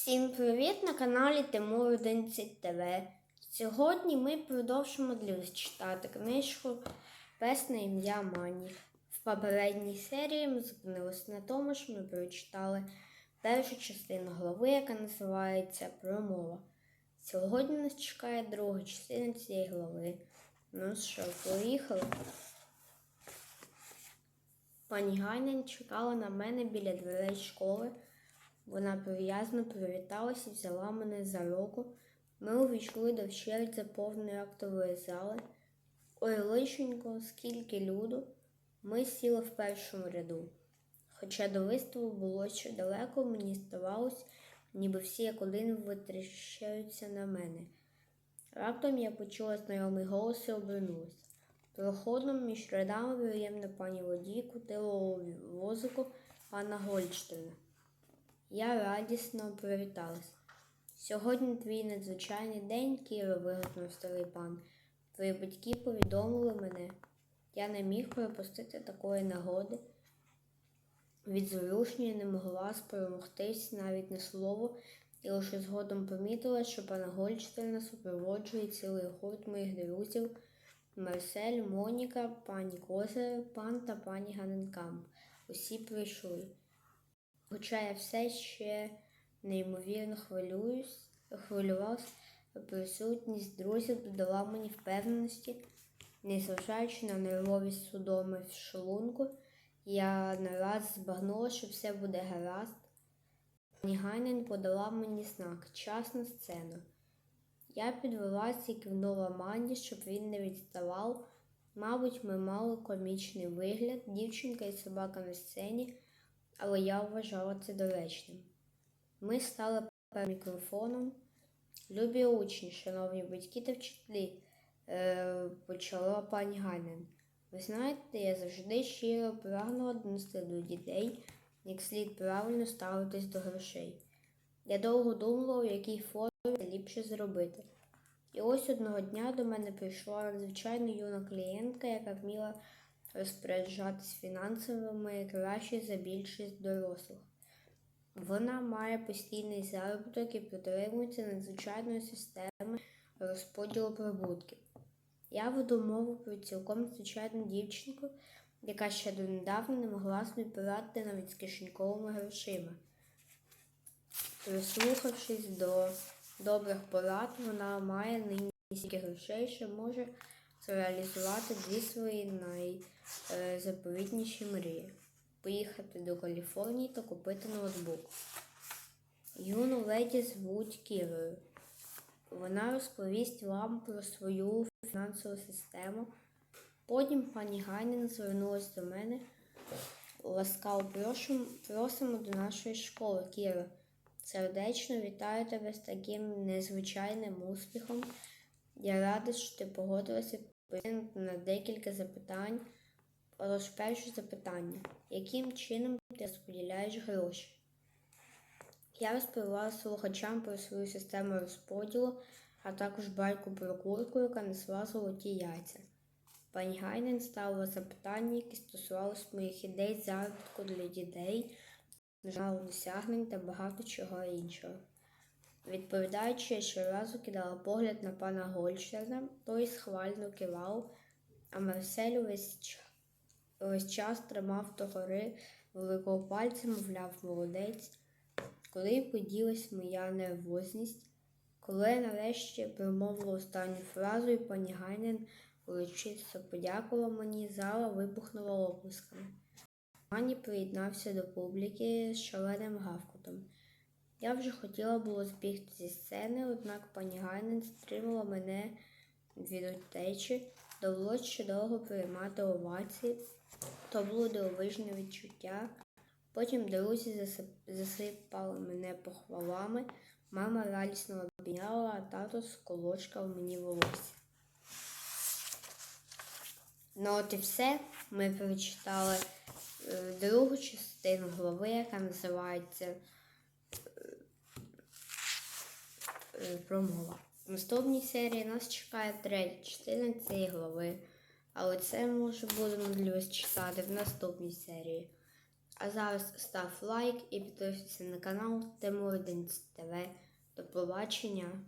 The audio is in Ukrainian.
Всім привіт на каналі Тимур 11 ТВ. Сьогодні ми продовжимо для читати книжку Пес на ім'я Мані. В попередній серії ми зупинилися на тому, що ми прочитали першу частину глави, яка називається Промова. Сьогодні нас чекає друга частина цієї глави. Ну що, поїхали? Пані Ганін чекала на мене біля дверей школи. Вона прив'язно привіталась і взяла мене за руку. Ми увійшли до вщерть заповненої актової зали. Ой, лишенько, скільки люду. Ми сіли в першому ряду. Хоча до виставу було ще далеко, мені здавалось, ніби всі як один витріщаються на мене. Раптом я почула знайомий голос і обернулась. Проходом між рядами приємна пані водій кутила возику пана Гольштейна. Я радісно привіталась. Сьогодні твій надзвичайний день, Кіро, вигукнув старий пан. Твої батьки повідомили мене. Я не міг пропустити такої нагоди. Від зворушення не могла спромогтись навіть на слово, і лише згодом помітила, що пана Гольштейна супроводжує цілий гурт моїх друзів Марсель, Моніка, пані Козир, пан та пані Ганенкамп. Усі прийшли. Хоча я все ще неймовірно хвилююсь, хвилювався, присутність друзів додала мені впевненості, незважаючи на нервовість судоми в шлунку, я нараз збагнула, що все буде гаразд. Ганін подала мені знак час на сцену. Я підвелася і кивнула Манді, щоб він не відставав. Мабуть, ми мали комічний вигляд, дівчинка і собака на сцені але я вважала це доречним. Ми стали перед мікрофоном. Любі учні, шановні батьки та вчителі, е, почала пані Ганен. Ви знаєте, я завжди щиро прагнула донести до дітей, як слід правильно ставитись до грошей. Я довго думала, у якій формі це ліпше зробити. І ось одного дня до мене прийшла надзвичайно юна клієнтка, яка вміла розпоряджатись фінансовими краще за більшість дорослих. Вона має постійний заробіток і притримується надзвичайної системи розподілу прибутків. Я веду мову про цілком звичайну дівчинку, яка ще донедавна не могла собі навіть з кишеньковими грошима. Прислухавшись до добрих порад, вона має нині стільки грошей, що може зреалізувати дві свої найзаповітніші мрії поїхати до Каліфорнії та купити ноутбук. Юну леді звуть Кірою. Вона розповість вам про свою фінансову систему. Потім пані Ганін звернулась до мене. Ласкаво просимо, просимо до нашої школи, Кіро. Сердечно вітаю тебе з таким незвичайним успіхом. Я рада, що ти погодилася відповісти на декілька запитань. Тож перше запитання. Яким чином ти розподіляєш гроші? Я розповіла слухачам про свою систему розподілу, а також байку про курку, яка несла золоті яйця. Пані Гайнен ставила запитання, які стосувалися моїх ідей заробітку для дітей, журналу досягнень та багато чого іншого. Відповідаючи, щоразу кидала погляд на пана Гольштерна, той схвально кивав, а Марсель увесь, ч- увесь час тримав догори великого пальця, мовляв, молодець. Коли поділась моя нервозність, коли я нарешті промовила останню фразу, і пані Гайнен урочисто подякувала мені, зала вибухнула оплесками. Мані приєднався до публіки з шаленим гавкотом. Я вже хотіла було збігти зі сцени, однак пані Гайнен стримала мене від утечі, довелося ще довго приймати овації. То було дивовижне відчуття. Потім друзі засипали мене похвалами, мама радісно обійняла, а тато сколочкав мені волосся. Ну от і все. Ми прочитали е, другу частину глави, яка називається промова. В наступній серії нас чекає третя частина цієї глави, але це може будемо для читати в наступній серії. А зараз став лайк і підписуйся на канал Тимурденс ТВ. До побачення!